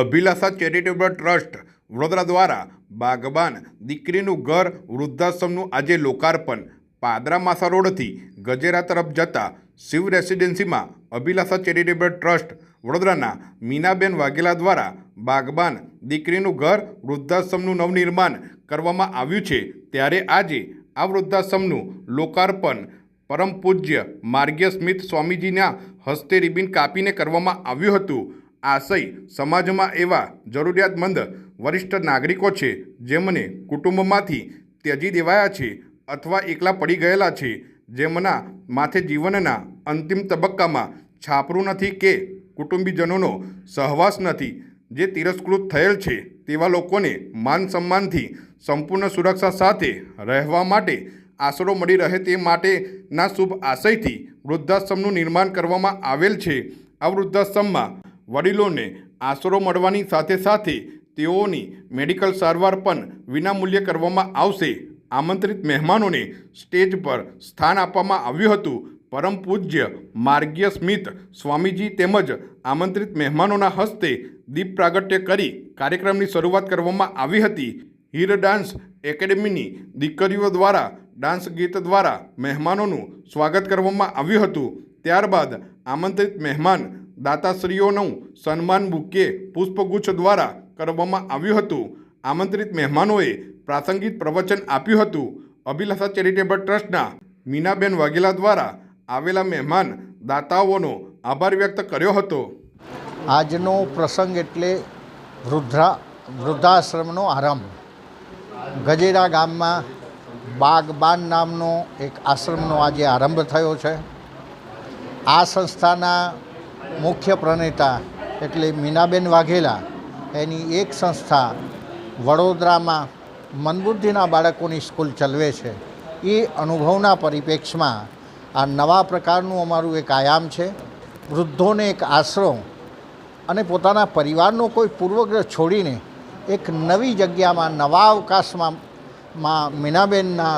અભિલાષા charitable trust Vadodara દ્વારા બાગબાન દીકરીનું ઘર વૃદ્ધાશ્રમનું આજે લોકાર્પણ. પાદરા માસા રોડથી ગજેરા તરફ જતા શિવ રેસિડેન્સીમાં અભિલાષા ચેરિટેબલ ટ્રસ્ટ વડોદરાના મીનાબેન વાઘેલા દ્વારા બાગબાન દીકરીનું ઘર વૃદ્ધાશ્રમનું નવનિર્માણ કરવામાં આવ્યું છે. ત્યારે આજે આ વૃદ્ધાશ્રમનું લોકાર્પણ પરમ પૂજ્ય માર્ગ્ય સ્મિત સ્વામીજીના હસ્તે રિબિન કાપીને કરવામાં આવ્યું હતું. આશય સમાજમાં એવા જરૂરિયાતમંદ વરિષ્ઠ નાગરિકો છે જેમને કુટુંબમાંથી ત્યજી દેવાયા છે અથવા એકલા પડી ગયેલા છે, જેમના માથે જીવનના અંતિમ તબક્કામાં છાપરું નથી કે કુટુંબીજનોનો સહવાસ નથી, જે તિરસ્કૃત થયેલ છે તેવા લોકોને માન સન્માનથી સંપૂર્ણ સુરક્ષા સાથે રહેવા માટે આશરો મળી રહે તે માટેના શુભ આશયથી વૃદ્ધાશ્રમનું નિર્માણ કરવામાં આવેલ છે. આ વૃદ્ધાશ્રમમાં વડીલોને આશરો મળવાની સાથે સાથે તેઓની મેડિકલ સારવાર પણ વિનામૂલ્યે કરવામાં આવશે. આમંત્રિત મહેમાનોને સ્ટેજ પર સ્થાન આપવામાં આવ્યું હતું. પરમ પૂજ્ય માર્ગીય સ્મિત સ્વામીજી તેમજ આમંત્રિત મહેમાનોના હસ્તે દીપ પ્રાગટ્ય કરી કાર્યક્રમની શરૂઆત કરવામાં આવી હતી. હીર ડાન્સ એકેડેમીની દીકરીઓ દ્વારા ડાન્સ ગીત દ્વારા મહેમાનોનું સ્વાગત કરવામાં આવ્યું હતું. ત્યારબાદ આમંત્રિત મહેમાન દાતાશ્રીઓનું સન્માન બુકે પુષ્પગુચ્છ દ્વારા કરવામાં આવ્યું હતું. આમંત્રિત મહેમાનોએ પ્રાસંગિક પ્રવચન આપ્યું હતું. અભિલાષા ચેરિટેબલ ટ્રસ્ટના મીનાબેન વાઘેલા દ્વારા આવેલા મહેમાન દાતાઓનો આભાર વ્યક્ત કર્યો હતો. આજનો પ્રસંગ એટલે વૃદ્ધા, વૃદ્ધાશ્રમનો આરંભ. ગજેરા ગામમાં બાગબાન નામનો એક આશ્રમનો આજે આરંભ થયો છે. આ સંસ્થાના મુખ્ય પ્રણેતા એટલે મીનાબેન વાઘેલા. એની એક સંસ્થા વડોદરામાં મનબુદ્ધિના બાળકોની સ્કૂલ ચલવે છે. એ અનુભવના પરિપ્રેક્ષમાં આ નવા પ્રકારનું અમારું એક આયામ છે. વૃદ્ધોને એક આશરો અને પોતાના પરિવારનો કોઈ પૂર્વગ્રહ છોડીને એક નવી જગ્યામાં, નવા અવકાશમાં માં મીનાબેનના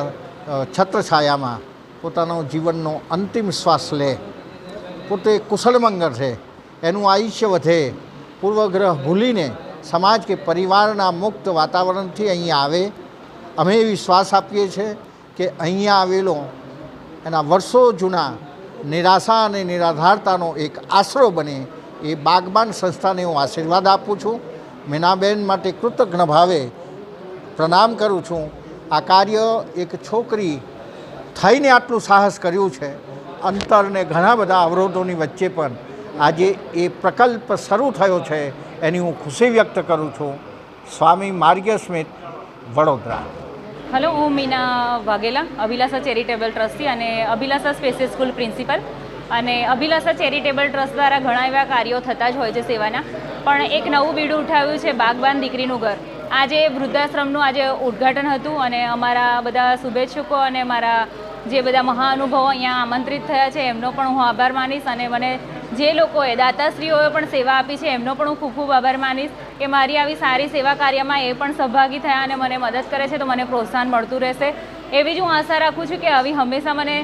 છત્રછાયામાં પોતાનો જીવનનો અંતિમ શ્વાસ લે પોતે કુશળમંગળ છે. એનું આયુષ્ય વધે. પૂર્વગ્રહ ભૂલીને સમાજ કે પરિવારના મુક્ત વાતાવરણથી અહીંયા આવે. અમે વિશ્વાસ આપીએ છીએ કે અહીંયા આવેલો, એના વર્ષો જૂના નિરાશા અને નિરાધારતાનો એક આશરો બને એ બાગબાન સંસ્થાને હું આશીર્વાદ આપું છું. મીનાબેન માટે કૃતજ્ઞ ભાવે પ્રણામ કરું છું. આ કાર્ય એક છોકરી થઈને આટલું સાહસ કર્યું છે. અંતરને ઘણા બધા અવરોધોની વચ્ચે પણ આજે એ પ્રકલ્પ શરૂ થયો છે એની હું ખુશી વ્યક્ત કરું છું. સ્વામી માર્ગ્ય સ્મિત વડોદરા. હલો હું મીના વાઘેલા, અભિલાષા ચેરિટેબલ ટ્રસ્ટી અને અભિલાષા સ્પેશિયલ સ્કૂલ પ્રિન્સિપલ. અને અભિલાષા ચેરિટેબલ ટ્રસ્ટ દ્વારા ઘણા એવા કાર્યો થતા જ હોય છે સેવાના. પણ એક નવું બીડું ઉઠાવ્યું છે બાગબાન દીકરીનું ઘર. આજે વૃદ્ધાશ્રમનું આજે ઉદ્ઘાટન હતું અને અમારા બધા શુભેચ્છકો અને મારા જે બધા મહાનુભવો અહીંયા આમંત્રિત થયા છે, એમનો પણ હું આભાર માનીશ અને મને જે લોકોએ દાતાશ્રીઓએ પણ સેવા આપી છે, એમનો પણ હું ખૂબ ખૂબ આભાર માનીશ કે મારી આવી સારી સેવા કાર્યમાં એ પણ સહભાગી થયા અને મને મદદ કરે છે, તો મને પ્રોત્સાહન મળતું રહેશે. એવી જ હું આશા રાખું છું કે આવી હંમેશા મને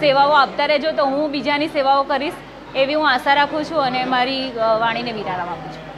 સેવાઓ આપતા રહેજો, તો હું બીજાની સેવાઓ કરીશ, એવી હું આશા રાખું છું અને મારી વાણીને વિરામ આપું છું.